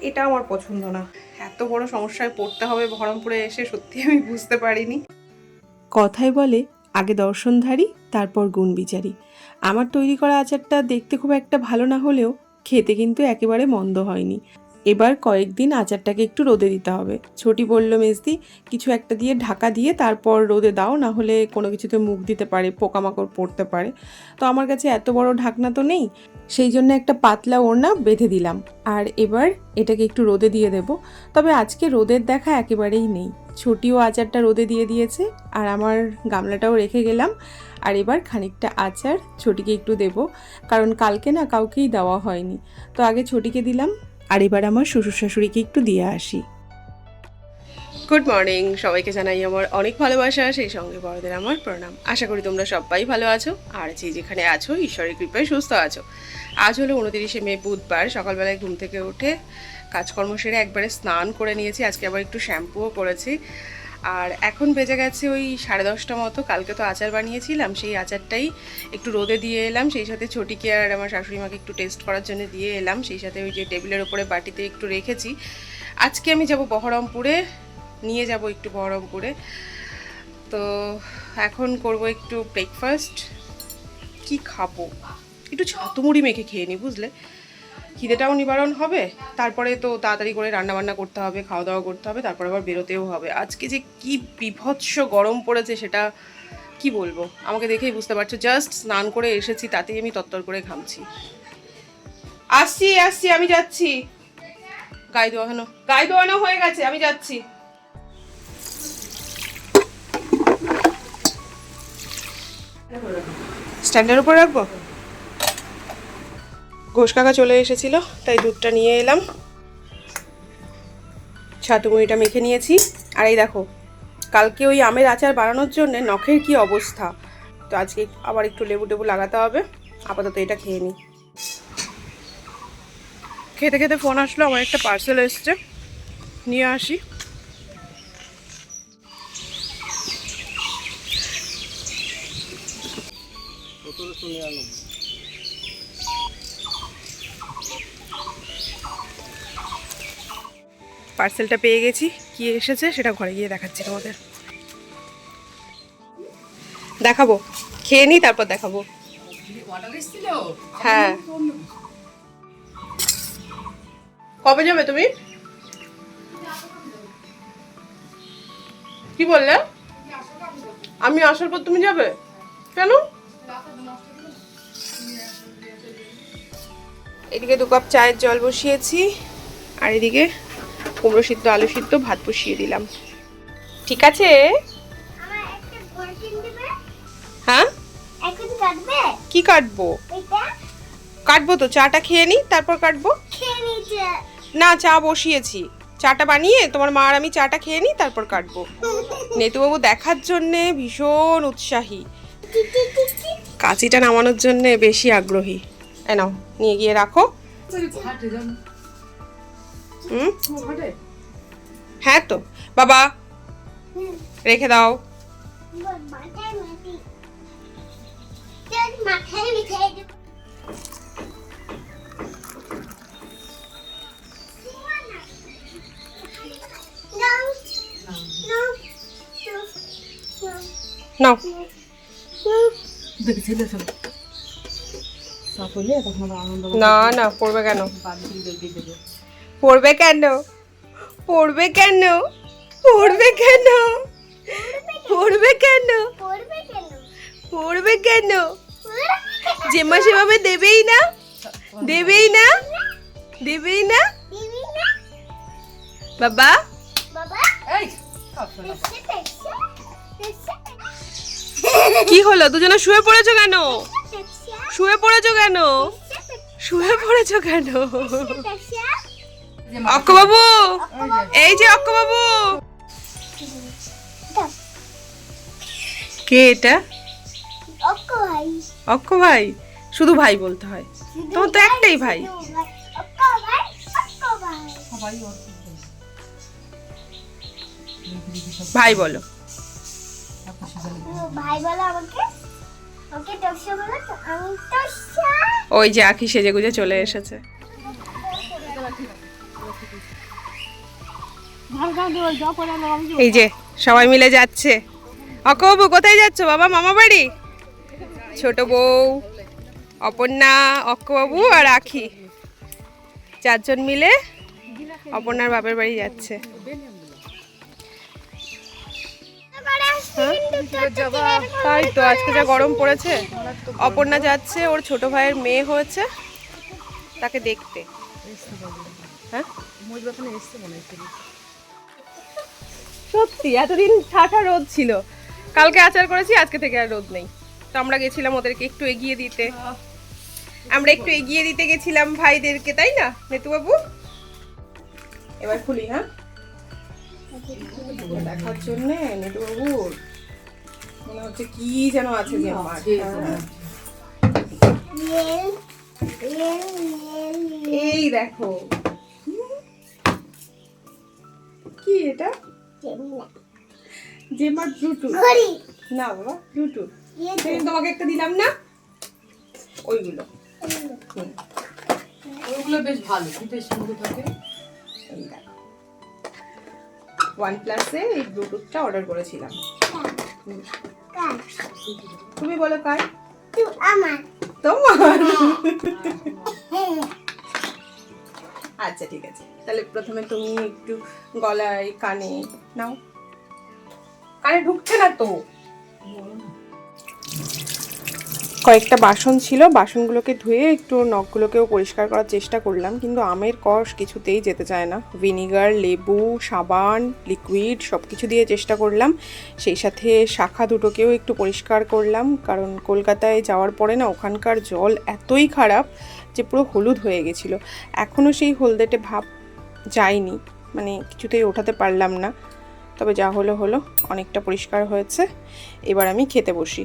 এটা আমার পছন্দ না। এত বড় সমস্যায় পড়তে হবে বহরমপুরে এসে সত্যি আমি বুঝতে পারিনি। কথায় বলে, আগে দর্শনধারী, তারপর গুণ বিচারী। আমার তৈরি করা আচারটা দেখতে খুব একটা ভালো না হলেও খেতে কিন্তু একেবারে মন্দ হয়নি। এবার কয়েকদিন আচারটাকে একটু রোদে দিতে হবে। ছোটি বলল, মেজদি, কিছু একটা দিয়ে ঢাকা দিয়ে তারপর রোদে দাও, না হলে কোনো কিছুতে মুখ দিতে পারে, পোকামাকড় পড়তে পারে। তো আমার কাছে এত বড় ঢাকনা তো নেই, সেই জন্য একটা পাতলা ওড়না বেঁধে দিলাম। আর এবার এটাকে একটু রোদে দিয়ে দেব। তবে আজকে রোদের দেখা একেবারেই নেই। ছোটিও আচারটা রোদে দিয়ে দিয়েছে, আর আমার গামলাটাও রেখে গেলাম। আর এবার খানিকটা আচার ছোটিকে একটু দেব, কারণ কালকে না কাউকেই দেওয়া হয়নি। তো আগে ছোটিকে দিলাম আর এবার আমার শ্বশুর শাশুড়িকে একটু দিয়ে আসি। গুড মর্নিং সবাইকে জানাই আমার অনেক ভালোবাসা, সেই সঙ্গে বড়দের আমার প্রণাম। আশা করি তোমরা সবাই ভালো আছো, আর যে যেখানে আছো, ঈশ্বরের কৃপায় সুস্থ আছো। আজ হলো উনতিরিশে মে, বুধবার, সকালবেলায় ঘুম থেকে উঠে কাজকর্ম সেরে একবারে স্নান করে নিয়েছি। আজকে আবার একটু শ্যাম্পুও করেছি আর এখন বেজে গেছে ওই সাড়ে দশটা মতো। কালকে তো আচার বানিয়েছিলাম, সেই আচারটাই একটু রোদে দিয়ে এলাম, সেই সাথে ছোটিকে আর আমার শাশুড়ি মাকে একটু টেস্ট করার জন্য দিয়ে এলাম, সেই সাথে ওই যে টেবিলের ওপরে বাটিতে একটু রেখেছি। আজকে আমি যাব বহরমপুরে, নিয়ে যাব একটু বহরমপুরে। তো এখন করব একটু ব্রেকফাস্ট কি খাব? একটু ছাতু মুড়ি মেখে খেয়ে নি, বুঝলে? খিদেটাও নিবারণ হবে, তারপরে তো তাড়াতাড়ি করে রান্না বান্না করতে হবে খাওয়া দাওয়া করতে হবে, তারপরে আবার বেরোতেও হবে। আজকে যে কি বিভৎস গরম পড়েছে সেটা কি বলব? আমাকে দেখেই বুঝতে পারছ। জাস্ট স্নান করে এসেছি, তাতেই আমি তত্তর করে ঘামছি। আসছি আসছি, আমি যাচ্ছি। গায়ে দোয়ানো গায়ে দোয়ানো হয়ে গেছে, আমি যাচ্ছি। স্ট্যান্ডের উপর রাখব? ঘোষ কাকা চলে এসেছিল, তাই দুধটা নিয়ে এলাম। ছাতু মুড়িটা মেখে নিয়েছি। আর এই দেখো, কালকে ওই আমের আচার বানানোর জন্য নখের কি অবস্থা। তো আজকে আবার একটু লেবু টেবু লাগাতে হবে, আপাতত এটা খেয়ে নিই। খেতে খেতে ফোন আসলো, আমার একটা পার্সেল এসছে, নিয়ে আসি। পার্সেলটা পেয়ে গেছি। কি এসেছে সেটা ঘরে গিয়ে দেখাচ্ছি তোমাদের। দেখাবো। খেয়ে নিই, তারপর দেখাবো। হ্যাঁ। কবে যাবে তুমি? কি বললে? আমি আসার পর তুমি যাবে? কেন? এদিকে দু কাপ চায়ের জল বসিয়েছি, আর এদিকে কুমড়ো সিদ্ধ আলু সিদ্ধ ভাত বসিয়ে দিলাম। ঠিক আছে? আমার একটা পলিথিন দিবে। হ্যাঁ? এখন কাটবে? কি কাটবো? এটা? কাটবো তো চাটা খেয়ে নিই তারপর কাটবো। না চা বসিয়েছি। চাটা বানিয়ে তোমার মা আর আমি চাটা খেয়ে নিই তারপর কাটবো। নেতুবাবু দেখার জন্যে ভীষণ উৎসাহী। কাঁচিটা নামানোর জন্যে বেশি আগ্রহী। এ নাও নিয়ে গিয়ে রাখো। হুম? হ্যাঁ তো। বাবা রেখে দাও। নাও। না না পড়বে কেন? পড়বে কেন? পড়বে কেন? পড়বে কেন? পড়বে কেন? পড়বে কেন? জেম্মা সেভাবে দেবেই না? দেবেই না? দেবেই না? বাবা? কি হলো? দুজনে শুয়ে পড়েছো কেন? শুয়ে পড়েছো কেন? শুয়ে পড়েছো কেন? বাবু এই যে বাবু কে এটা? অক্ক ভাই শুধু ভাই বলতে হয়। তোমার তো একটাই ভাই। ভাই বলো। ওই যে আখি সেজে গুজে চলে এসেছে। এই যে, সবাই মিলে যাচ্ছে। অকবাবু কোথায় যাচ্ছ? বাবা, মামা বাড়ি? ছোট বউ, অপর্ণা অক্কবাবু আর আখি। চারজন মিলে অপর্ণার বাপের বাড়ি যাচ্ছে। তাই তো, আজকে যা গরম পড়েছে। অপর্ণা যাচ্ছে, ওর ছোট ভাইয়ের মেয়ে হয়েছে, তাকে দেখতে। হ্যাঁ? সত্যি এতদিন ঠাঠা রোদ ছিল। কালকে আচার করেছি আজকে থেকে আর রোদ নেই। তো আমরা গেছিলাম ওদেরকে একটু এগিয়ে দিতে। আমরা একটু এগিয়ে দিতে গেছিলাম ভাইদেরকে তাই না নেতুবাবু? এবার খুলি হ্যাঁ? দেখার জন্য নেতুবাবুর মনে হচ্ছে কি যেন আছে যে আমার হ্যাঁ। এই দেখো। কি এটা? জেমার ব্লুটুথ ঘড়ি। না বাবা ব্লুটুথ ইয়ে সেদিন তোমাকে একটা দিলাম না? ওইগুলো। ওগুলো বেশ ভালো শীতের সঙ্গে থাকে। ওয়ান প্লাসে এই ব্লুটুথটা অর্ডার করেছিলাম। তুমি বলো কার? তুই আমার। তোমার। হ্যাঁ। আচ্ছা ঠিক আছে। তাহলে প্রথমে তুমি একটু গলায় কানে নাও। কানে ঢুকছে না তো? কয়েকটা বাসন ছিল, বাসনগুলোকে ধুয়ে একটু নখগুলোকেও পরিষ্কার করার চেষ্টা করলাম, কিন্তু আমের কষ কিছুতেই যেতে চায় না। ভিনিগার, লেবু, সাবান, লিকুইড সব কিছু দিয়ে চেষ্টা করলাম। সেই সাথে শাখা দুটোকেও একটু পরিষ্কার করলাম, কারণ কলকাতায় যাওয়ার পরে না ওখানকার জল এতই খারাপ যে পুরো হলুদ হয়ে গেছিল। এখনও সেই হলদেটে ভাব যায়নি মানে কিছুতেই ওঠাতে পারলাম না। তবে যা হলো হলো অনেকটা পরিষ্কার হয়েছে। এবার আমি খেতে বসি।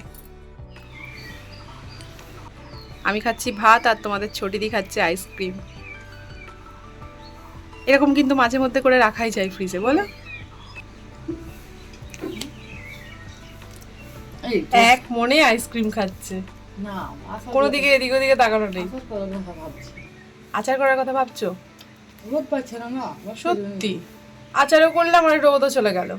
আমি খাচ্ছি ভাত আর তোমাদের ছোটিদি খাচ্ছে আইসক্রিম। এরকম কিন্তু মাঝে মধ্যে করে রাখাই যায় ফ্রিজে বলো? এক মনে আইসক্রিম খাচ্ছে। কোনো দিকে এদিক ওদিকে তাকানো নেই। আচার করার কথা ভাবছ? রোদ পাচ্ছে না না সত্যি? আচারও করলাম আর রোদও চলে গেল।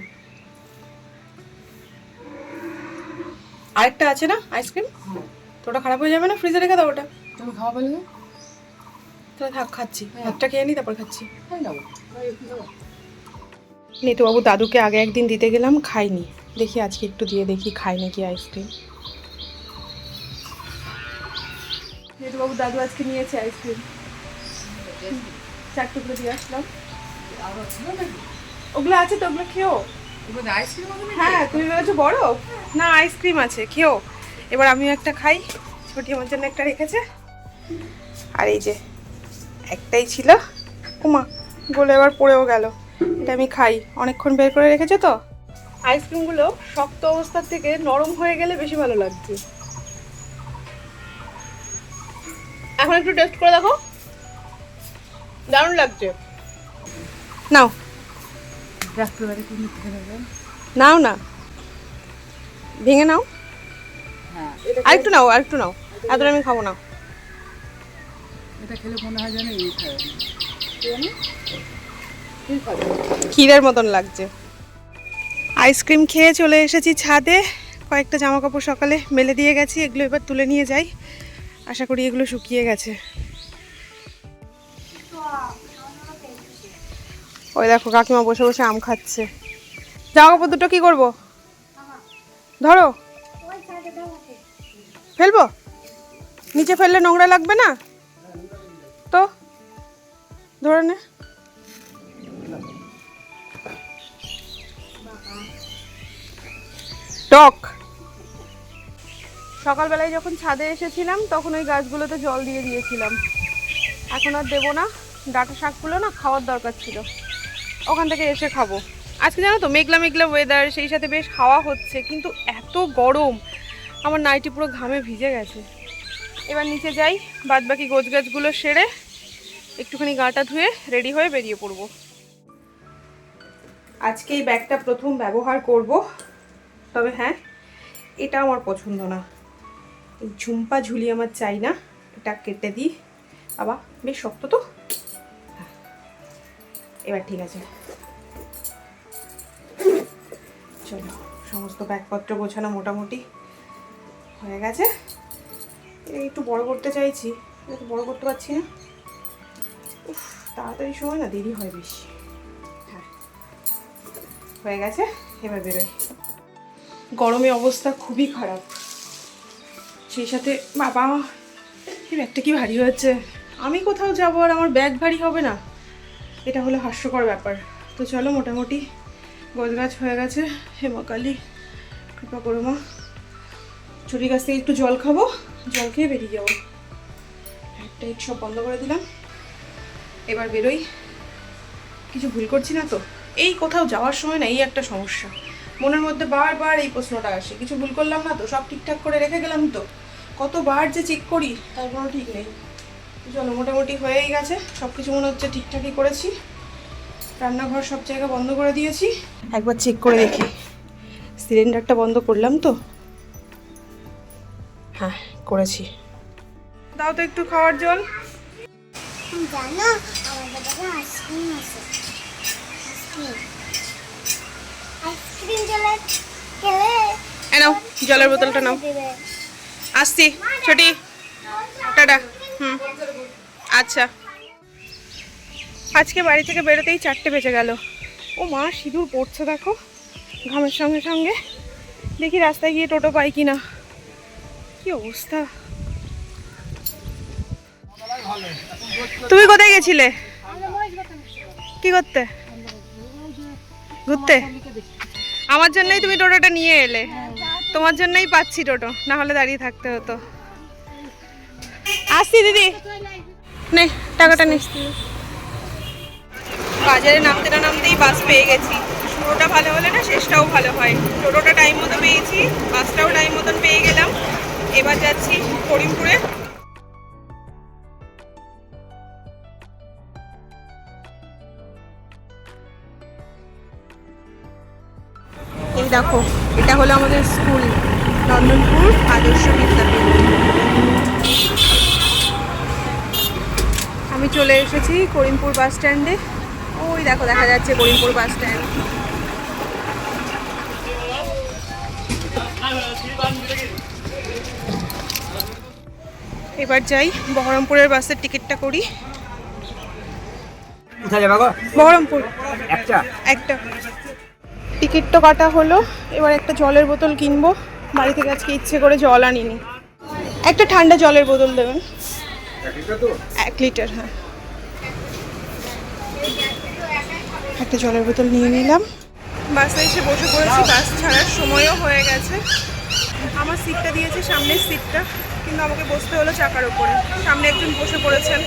আরেকটা আছে না আইসক্রিম? হুম। তো ওটা খারাপ হয়ে যাবে না? ফ্রিজে রেখে দাও ওটা। তুমি খাওয়া পেলে না তাহলে থাক খাচ্ছি। ভাতটা খেয়ে নি তারপর খাচ্ছি। একটু নিতুবাবু দাদুকে আগে একদিন দিতে গেলাম খাইনি দেখি আজকে একটু দিয়ে দেখি খাই নাকি আইসক্রিম। নিতুবাবু দাদু আজকে নিয়েছে আইসক্রিম। চার টুকরো দিয়ে আসলাম। ওগুলো আছে তো, ওগুলো হবে হ্যাঁ তুমি ভেবেছো বড়? না, আইসক্রিম আছে, খেও। এবার আমিও একটা খাই। ছোটি আমার জন্য একটা রেখেছে। আর এই যে, একটাই ছিল। উমা বলে এবার পড়েও গেল। এটা আমি খাই। অনেকক্ষণ বের করে রেখেছো তো? আইসক্রিমগুলো শক্ত অবস্থার থেকে নরম হয়ে গেলে বেশি ভালো লাগছে। এখন একটু টেস্ট করে দেখো। দারুণ লাগছে। নাও। কি নাও না। ভেঙে নাও। হ্যাঁ। আরেকটু নাও আরেকটু নাও। এতটা আমি খাব না। এটা খেলে মনে হয় যেন এই ক্ষীরের মতন লাগছে। আইসক্রিম খেয়ে চলে এসেছি ছাদে। কয়েকটা জামা কাপড় সকালে মেলে দিয়ে গেছি এগুলো এবার তুলে নিয়ে যাই। আশা করি এগুলো শুকিয়ে গেছে। ওই দেখো কাকিমা বসে বসে আম খাচ্ছে। জামা কাপড় দুটো কি করব? ধরো। ফেলব? নিচে ফেললে নোংরা লাগবে না? তো? ধরে নে। টক। সকালবেলায় যখন ছাদে এসেছিলাম, তখন ওই গাছগুলোতে জল দিয়ে দিয়েছিলাম। এখন আর দেবো না। ডাটা শাকগুলো না খাওয়ার দরকার ছিল। ওখান থেকে এসে খাব। আজকে জানো তো, মেঘলা মেঘলা ওয়েদার সেই সাথে বেশ হাওয়া হচ্ছে, কিন্তু এত গরম। আমার নাইটি পুরো ঘামে ভিজে গেছে। এবার নিচে যাই বাদ বাকি গোছ গাছগুলো সেরে একটুখানি গাটা ধুয়ে রেডি হয়ে বেরিয়ে পড়ব। আজকে এই ব্যাগটা প্রথম ব্যবহার করব। তবে হ্যাঁ এটা আমার পছন্দ না। ঝুম্পা ঝুলি আমার চাই না, এটা কেটে দিই। বাবা, বেশ শক্ত তো। এবার ঠিক আছে। চলো, সমস্ত ব্যাগপত্র গোছানো মোটামুটি হয়ে গেছে। একটু বড় করতে চাইছি একটু বড় করতে পারছি না। উফ, তাড়াতাড়ি সময় না, দেরি হয় বেশি। হ্যাঁ হয়ে গেছে, এবার বেরোই। গরমে অবস্থা খুবই খারাপ। সেই সাথে বাবা, এই ব্যাগটা কি ভারী হয়েছে? আমি কোথাও যাব আর আমার ব্যাগ ভারী হবে না? এটা হলো হাস্যকর ব্যাপার। তো চলো মোটামুটি গোছগাছ হয়ে গেছে। হেমাকালী কৃপা করো মা। ছুটির কাছ থেকে একটু জল খাব, জল খেয়ে বেরিয়ে যাব। একটা সব বন্ধ করে দিলাম। এবার বেরোই। কিছু ভুল করছি না তো? এই কোথাও যাওয়ার সময় না এই একটা সমস্যা। মনের মধ্যে বারবার এই প্রশ্নটা আসে। কিছু ভুল করলাম না তো? সব ঠিকঠাক করে রেখে গেলাম তো? কতবার যে চেক করি তার কোনো ঠিক নেই। চলো মোটামুটি হয়েই গেছে সব কিছু মনে হচ্ছে ঠিকঠাকই করেছি। রান্নাঘর সব জায়গা বন্ধ করে দিয়েছি। একবার চেক করে দেখি। সিলিন্ডারটা বন্ধ করলাম তো? হ্যাঁ করেছি। দাও তো একটু খাওয়ার জল। জানো আমাদের বাবা আইসক্রিম আছে। আইসক্রিম। আইসক্রিম জলে খেলে নাও জলের বোতলটা নাও। আসছি, ছুটি। টাটা। হুম। আচ্ছা। আজকে বাড়ি থেকে বেরোতেই চারটে বেজে গেল। ও মা, সিঁদুর পড়ছে দেখো। ঘামের সঙ্গে সঙ্গে। দেখি রাস্তায় গিয়ে টোটো পাই কি না কি অবস্থা। তুমি কোথায় গেছিলে? কি করতে? ঘুরতে? আমার জন্যই তুমি টোটোটা নিয়ে এলে। তোমার জন্যই পাচ্ছি টোটো, না হলে দাঁড়িয়ে থাকতে হতো। আসছি দিদি। নে, টাকাটা নে। বাজারে নামতে না নামতেই বাস পেয়ে গেছি। শুরুটা ভালো হলে না শেষটাও ভালো হয়। টোটোটা টাইম মতো পেয়েছি বাসটাও টাইম মতন পেয়ে গেলাম। এবার যাচ্ছি করিমপুরে। দেখো এটা হলো আমাদের স্কুল নন্দনপুর আদর্শ বিদ্যাপীঠ। আমি চলে এসেছি করিমপুর বাস স্ট্যান্ডে। ওই দেখো দেখা যাচ্ছে করিমপুর বাস স্ট্যান্ড। এবার যাই বহরমপুরের বাসের টিকিটটা করি। কোথায় যাবে বহরমপুর। একটা? একটা। টিকিট তো কাটা হলো এবার একটা জলের বোতল কিনবো। বাড়ি থেকে আজকে ইচ্ছে করে জল আনিনি। একটা ঠান্ডা জলের বোতল দেবেন। এক লিটার হ্যাঁ। একটা জলের বোতল নিয়ে নিলাম। বাসে এসে বসে পড়েছি বাস ছাড়ার সময়ও হয়ে গেছে। আমার সিটটা দিয়েছে সামনের সিটটা কিন্তু আমাকে বসতে হলো চাকার উপরে সামনে একজন বসে পড়েছেন।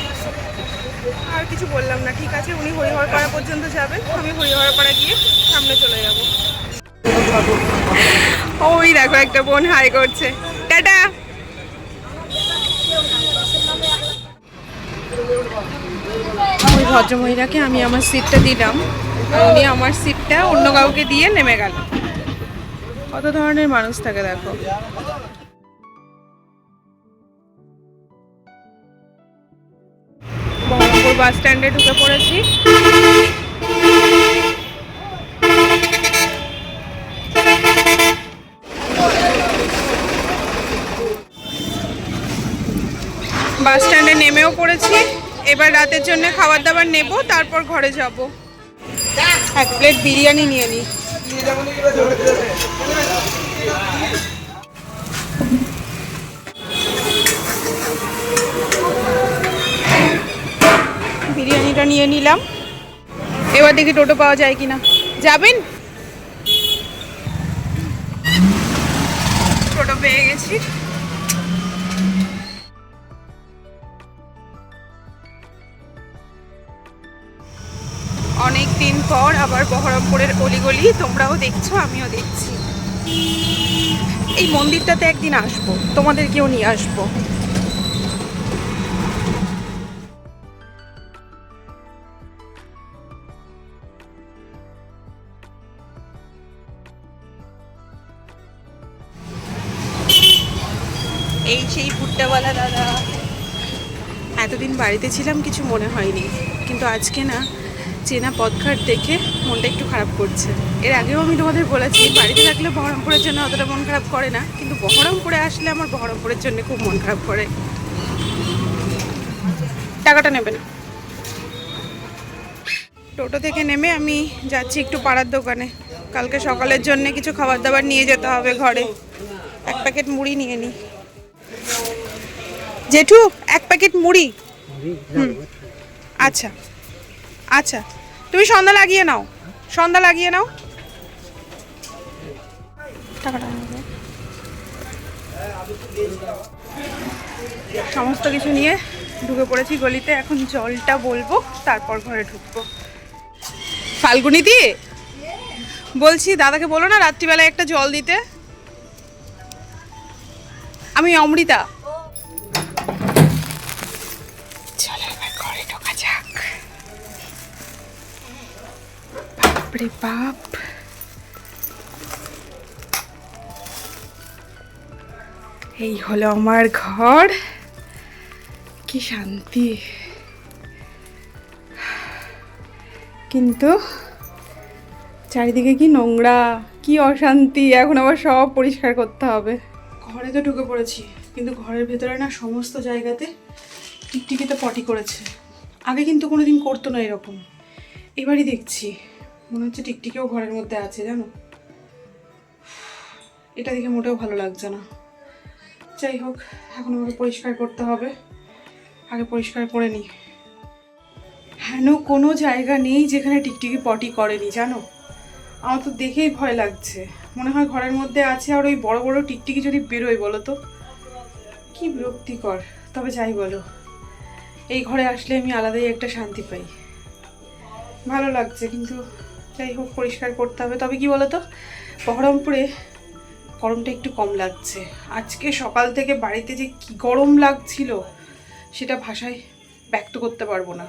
আর কিছু বললাম না, ঠিক আছে? উনি হরিহরপাড়া পর্যন্ত যাবেন, আমি হরিহরপাড়া গিয়ে সামনে চলে যাব। ওই দেখো, একটা বোন হাই করছে। টাটা! ওই ভদ্রমহিলাকে আমি আমার সিটটা দিলাম। উনি আমার সিটটা অন্য কাউকে দিয়ে নেমে গেল। কত ধরনের মানুষ থাকে দেখো। বহরমপুর বাস স্ট্যান্ডে ঢুকে পড়েছি। বাস স্ট্যান্ডে নেমেও পড়েছি। এবার রাতের জন্য খাবার দাবার নেব, তারপর ঘরে যাব। এক প্লেট বিরিয়ানি নিয়ে নিই বিরিয়ানিটা নিয়ে নিলাম। এবার দেখি টোটো পাওয়া যায় কিনা। যাবেন? টোটো পেয়ে গেছি। অনেক দিন পর আবার বহরমপুরের অলিগলি। তোমরাও দেখছ, আমিও দেখছি। এই মন্দিরটাতে একদিন আসব তোমাদেরকেও নিয়ে আসব। বাড়িতে ছিলাম কিছু মনে হয়নি। কিন্তু আজকে না চেনা পথঘাট দেখে মনটা একটু খারাপ করছে। এর আগেও আমি তোমাদের বলেছি, বাড়িতে থাকলে বহরমপুরের জন্য অতটা মন খারাপ করে না। কিন্তু বহরমপুরে আসলে আমার বহরমপুরের জন্য খুব মন খারাপ করে। টাকাটা নেবে না। টোটো থেকে নেমে আমি যাচ্ছি একটু পাড়ার দোকানে। কালকে সকালের জন্য কিছু খাবার দাবার নিয়ে যেতে হবে ঘরে। এক প্যাকেট মুড়ি নিয়ে নিই জেঠু, এক প্যাকেট মুড়ি। আচ্ছা। আচ্ছা। তুমি সন্ধ্যা লাগিয়ে নাও। সন্ধ্যা লাগিয়ে নাও। সমস্ত কিছু নিয়ে ঢুকে পড়েছি গলিতে। এখন জলটা বলব, তারপর ঘরে ঢুকবো। ফাল্গুনি দি, বলছি, দাদাকে বলো না রাত্রিবেলায় একটা জল দিতে? আমি অমৃতা। বাপরে বাপ। এই হলো আমার ঘর। কি শান্তি। কিন্তু চারিদিকে কি নোংরা, কি অশান্তি, এখন আবার সব পরিষ্কার করতে হবে। ঘরে তো ঢুকে পড়েছি, কিন্তু ঘরের ভেতরে না সমস্ত জায়গাতে টিকটিকিতে পটি করেছে। আগে কিন্তু কোনোদিন করতো না এরকম। এবারই দেখছি। মনে হচ্ছে টিকটিকেও ঘরের মধ্যে আছে, জানো? এটা দেখে মোটেও ভালো লাগছে না। যাই হোক, এখন আমাকে পরিষ্কার করতে হবে। আগে পরিষ্কার করে নিই। হেন কোনো জায়গা নেই যেখানে টিকটিকি পটি করেনি, জানো? আমার তো দেখেই ভয় লাগছে। মনে হয় ঘরের মধ্যে আছে আর ওই বড় বড় টিকটিকি যদি বেরোয়, বলো তো? কি বিরক্তিকর। তবে যাই বলো, এই ঘরে আসলে আমি আলাদাই একটা শান্তি পাই। ভালো লাগছে, কিন্তু যাই হোক, পরিষ্কার করতে হবে। তবে কি বলো তো বহরমপুরে গরমটা একটু কম লাগছে। আজকে সকাল থেকে বাড়িতে যে কি গরম লাগছিল, সেটা ভাষায় ব্যক্ত করতে পারব না।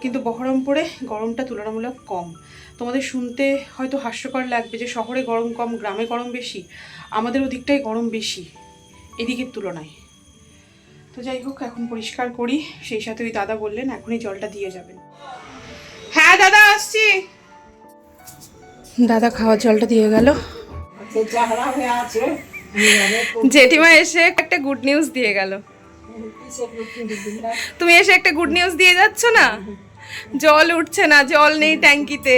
কিন্তু বহরমপুরে গরমটা তুলনামূলক কম। তোমাদের শুনতে হয়তো হাস্যকর লাগবে যে শহরে গরম কম, গ্রামে গরম বেশি, আমাদের ওদিকটাই গরম বেশি, এদিকের তুলনায়। তো যাই হোক, এখন পরিষ্কার করি। সেই সাথে ওই দাদা বললেন, এখনই জলটা দিয়ে যাবেন। হ্যাঁ দাদা, আসছি। দাদা খাওয়ার জলটা দিয়ে গেল। জেঠিমা এসে একটা গুড নিউজ দিয়ে গেল। তুমি এসে একটা গুড নিউজ দিয়ে যাচ্ছ না? জল উঠছে না, জল নেই ট্যাঙ্কিতে।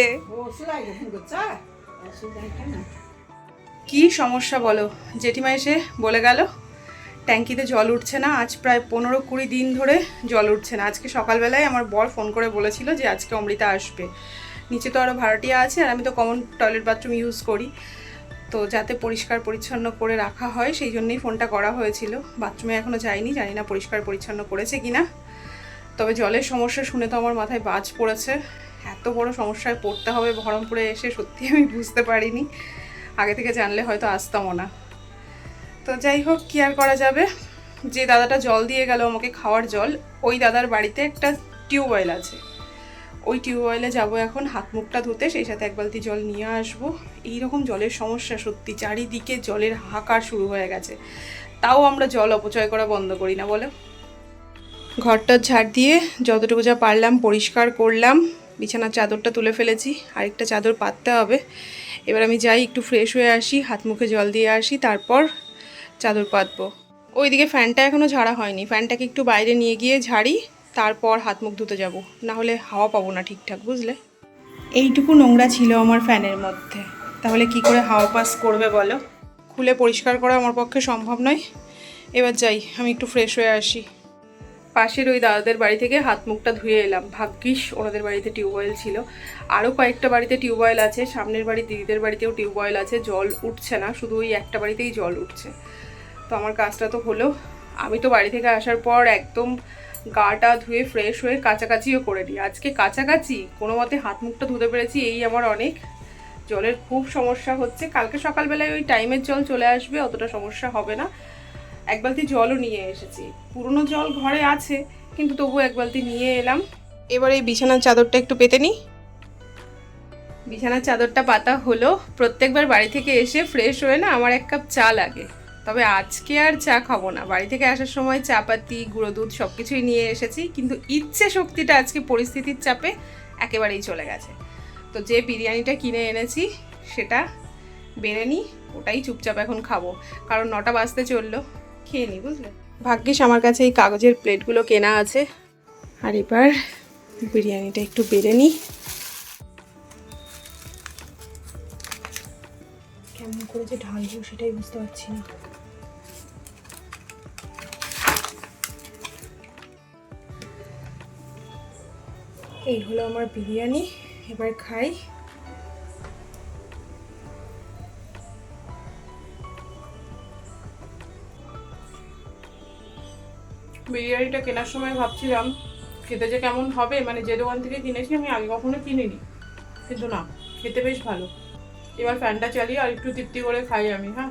কি সমস্যা বলো? জেঠিমা এসে বলে গেল, ট্যাঙ্কিতে জল উঠছে না, আজ প্রায় পনেরো কুড়ি দিন ধরে জল উঠছে না। আজকে সকালবেলায় আমার বর ফোন করে বলেছিল যে আজকে অমৃতা আসবে। নিচে তো আরও ভাড়াটিয়া আছে, আর আমি তো কমন টয়লেট বাথরুম ইউজ করি। তো যাতে পরিষ্কার পরিচ্ছন্ন করে রাখা হয়, সেই জন্যই ফোনটা করা হয়েছিল। বাথরুমে এখনও যাইনি, জানি না পরিষ্কার পরিচ্ছন্ন করেছে কি না তবে জলের সমস্যা শুনে তো আমার মাথায় বাজ পড়েছে। এত বড় সমস্যায় পড়তে হবে বহরমপুরে এসে, সত্যি আমি বুঝতে পারিনি। আগে থেকে জানলে হয়তো আসতামও না। তো যাই হোক, কি আর করা যাবে? যে দাদাটা জল দিয়ে গেল আমাকে খাওয়ার জল, ওই দাদার বাড়িতে একটা টিউবওয়েল আছে। ওই টিউবওয়েলে যাব এখন, হাত মুখটা ধুতে, সেই সাথে এক বালতি জল নিয়ে আসব। এইরকম জলের সমস্যা সত্যি, চারিদিকে জলের হাহাকার শুরু হয়ে গেছে। তাও আমরা জল অপচয় করা বন্ধ করি না, বলো? ঘরটা ঝাড় দিয়ে যতটুকু যা পারলাম পরিষ্কার করলাম। বিছানার চাদরটা তুলে ফেলেছি, আরেকটা চাদর পাততে হবে। এবার আমি যাই, একটু ফ্রেশ হয়ে আসি, হাত মুখে জল দিয়ে আসি, তারপর চাদর পাতবো। ওইদিকে ফ্যানটা এখনও ঝাড়া হয়নি। ফ্যানটাকে একটু বাইরে নিয়ে গিয়ে ঝাড়ি। তারপর হাত মুখ ধুতে যাব। না হলে হাওয়া পাবো না ঠিকঠাক বুঝলে? এইটুকু নোংরা ছিল আমার ফ্যানের মধ্যে। তাহলে কি করে হাওয়া পাস করবে বলো? খুলে পরিষ্কার করা আমার পক্ষে সম্ভব নয়। এবার যাই আমি একটু ফ্রেশ হয়ে আসি। পাশের ওই দাদাদের বাড়ি থেকে হাত মুখটা ধুয়ে এলাম। ভাগ্যিস ওনাদের বাড়িতে টিউবওয়েল ছিল। আরও কয়েকটা বাড়িতে টিউবওয়েল আছে। সামনের বাড়ি দিদিদের বাড়িতেও টিউবওয়েল আছে। জল উঠছে না শুধু ওই একটা বাড়িতেই জল উঠছে। তো আমার কাজটা তো হলো। আমি তো বাড়ি থেকে আসার পর একদম গাটা ধুয়ে ফ্রেশ হয়ে কাছাকাছিও করে নিই। আজকে কাছাকাছি, কোনো মতে হাত মুখটা ধুতে পেরেছি এই আমার অনেক। জলের খুব সমস্যা হচ্ছে। কালকে সকালবেলায় ওই টাইমের জল চলে আসবে, অতটা সমস্যা হবে না। এক বালতি জলও নিয়ে এসেছি। পুরনো জল ঘরে আছে, কিন্তু তবু এক বালতি নিয়ে এলাম। এবার এই বিছানার চাদরটা একটু পেতে নিই বিছানার চাদরটা পাতা হলো। প্রত্যেকবার বাড়ি থেকে এসে ফ্রেশ হয়ে না আমার এক কাপ চা লাগে। তবে আজকে আর চা খাব না। বাড়ি থেকে আসার সময় চা পাতি গুঁড়ো দুধ সব কিছুই নিয়ে এসেছি, কিন্তু ইচ্ছে শক্তিটা আজকে পরিস্থিতির চাপে একেবারেই চলে গেছে। তো যে বিরিয়ানিটা কিনে এনেছি, সেটা বেড়ে নিই ওটাই চুপচাপ এখন খাব। কারণ নটা বাজতে চলল, খেয়ে নিই বুঝলে? ভাগ্যিস আমার কাছে এই কাগজের প্লেটগুলো কেনা আছে। আর এবার বিরিয়ানিটা একটু বেড়ে নিই কেমন করে যে ঢালবো সেটাই বুঝতে পারছি না। এই হলো আমার বিরিয়ানি, এবার খাই। বিরিয়ানিটা কেনার সময় ভাবছিলাম, খেতে যে কেমন হবে মানে যে দোকান থেকে কিনেছি আমি আগে কখনো কিনিনি। কিন্তু না, খেতে বেশ ভালো। এবার ফ্যানটা চালিয়ে আর একটু তৃপ্তি করে খাই আমি হ্যাঁ?